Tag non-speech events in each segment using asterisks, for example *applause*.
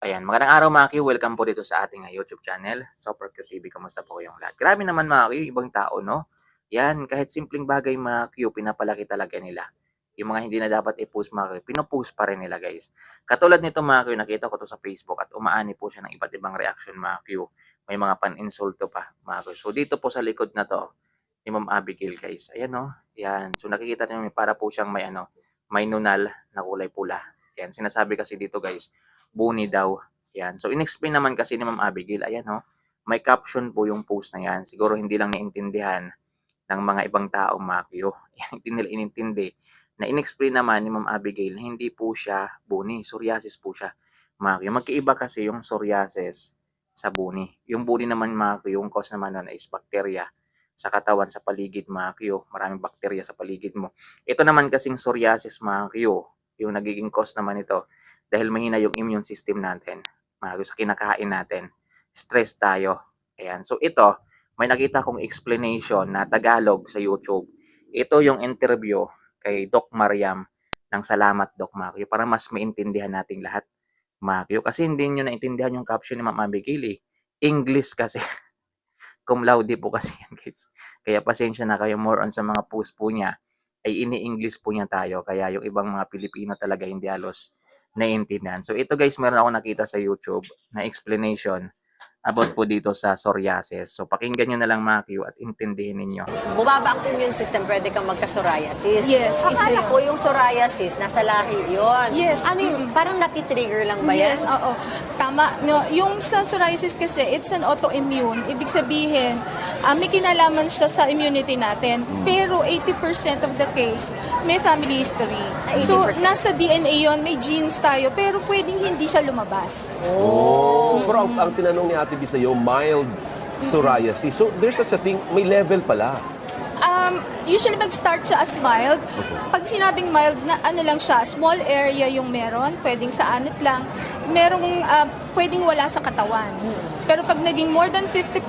Ayan, magandang araw mga Q. Welcome po dito sa ating ah, YouTube channel, Super Q TV. Kamusta po kayong lahat? Grabe naman mga Q, ibang tao, no? Yan, kahit simpleng bagay mga Q, pinapalaki talaga nila. Yung mga hindi na dapat i-post mga Q, pinopost pa rin nila guys. Katulad nito mga Q, nakita ko to sa Facebook at umaani po siya ng iba't ibang reaction mga Q. May mga pan-insulto pa mga Q. So dito po sa likod na to, ni Ma'am Abigail guys. Ayan no, yan. So nakikita niyo para po siyang may ano, may nunal na kulay pula. Yan, sinasabi kasi dito guys, buni daw. Yan. So, in-explain naman kasi ni Ma'am Abigail, ayan ho, may caption po yung post na yan. Siguro hindi lang naintindihan ng mga ibang tao, Makyo. *laughs* Yan, hindi nila inintindi. Na in-explain naman ni Ma'am Abigail na hindi po siya buni, psoriasis po siya, Makyo. Magkaiba kasi yung psoriasis sa buni. Yung buni naman, Makyo, yung cause naman nun is bacteria sa katawan, sa paligid, Makyo. Maraming bacteria sa paligid mo. Ito naman kasing psoriasis, Makyo, yung nagiging cause naman ito dahil mahina yung immune system natin. Mga sa kinakain natin. Stress tayo. Ayan. So ito, may nakita kong explanation na Tagalog sa YouTube. Ito yung interview kay Doc Mariam ng Salamat Doc Mario para mas maintindihan nating lahat. Mario, kasi hindi nyo naintindihan yung caption ni Ma'am Abigail. English kasi. *laughs* Cum laude po kasi yan guys. Kaya pasensya na kayo more on sa mga post po niya ay ini-English po niya tayo. Kaya yung ibang mga Pilipino talaga hindi halos naiintindihan. So ito guys, meron ako nakita sa YouTube na explanation about po dito sa psoriasis. So pakinggan nyo na lang mga Q at intindihin ninyo. bumaba ang immune system, pwede kang magka-psoriasis. Yes, isa Akala yun. ko yung psoriasis, nasa lahi yun. Yes. Ano yung, parang natitrigger lang ba yan? Yes, oo. Tama. No, yung sa psoriasis kasi, it's an autoimmune. Ibig sabihin, ah, may kinalaman siya sa immunity natin. Pero 80% of the case, may family history. Ah, So, 80%. nasa DNA yon may genes tayo, pero pwedeng hindi siya lumabas. Oh. Pero ang, ang tinanong ni Ate B sa'yo, mild psoriasis. So, there's such a thing, may level pala. Um, usually mag-start siya as mild. Pag sinabing mild, na ano lang siya, small area yung meron, pwedeng sa anit lang. Merong ah, pwedeng wala sa katawan. Pero pag naging more than 50%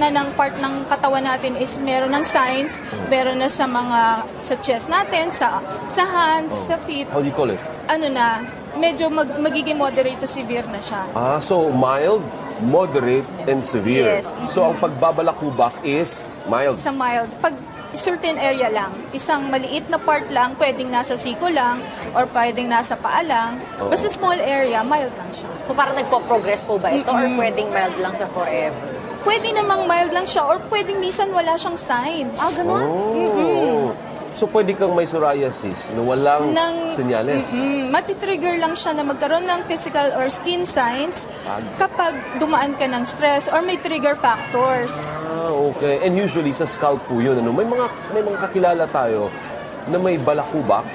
na ng part ng katawan natin is meron ng signs, meron na sa mga sa chest natin, sa sa hands, sa feet, How do you call it? ano na, medyo mag, magiging moderate to severe na siya. Ah, so mild, moderate, and severe. Yes. So, ang pagbabalakubak is mild. sa mild. Pag certain area lang, isang maliit na part lang, pwedeng nasa siko lang, or pwedeng nasa paa lang. Basta small area, mild lang siya. So parang nagpo-progress po ba ito or pwedeng mild lang siya forever? Pwede namang mild lang siya, or pwedeng minsan wala siyang signs. Ah, ganun? Oh. So, pwede kang may psoriasis na walang Ng- senyales. Mm, matitrigger lang siya na magkaroon ng physical or skin signs kapag dumaan ka ng stress or may trigger factors. Ah, okay. And usually, sa scalp po yun. Ano? May, mga, may mga kakilala tayo na may balakubak.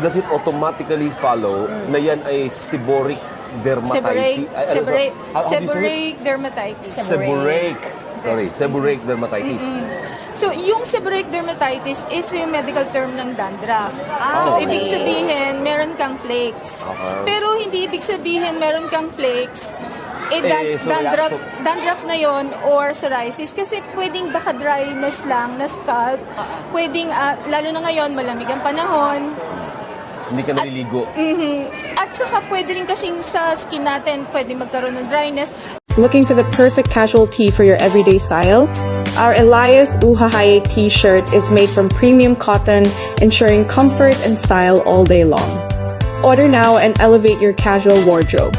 Does it automatically follow na yan ay seborrheic dermatitis? Seborrheic, ano, seborrheic, say it? seborrheic dermatitis. Seborrheic. Sorry, seborrheic dermatitis. So, yung seborrheic dermatitis is yung medical term ng dandruff. Ah, so, okay. ibig sabihin, meron kang flakes. Okay. Pero hindi ibig sabihin meron kang flakes, eh, dan- Eh, so, dandruff, so- dandruff na yon or psoriasis. Kasi pwedeng baka dryness lang na scalp. Pwedeng, ah, lalo na ngayon, malamig ang panahon. Hindi ka naliligo. Mhm. At saka pwede rin kasing sa skin natin, pwede magkaroon ng dryness. Looking for the perfect casual tee for your everyday style? Our Elias Uhahaye t-shirt is made from premium cotton, ensuring comfort and style all day long. Order now and elevate your casual wardrobe.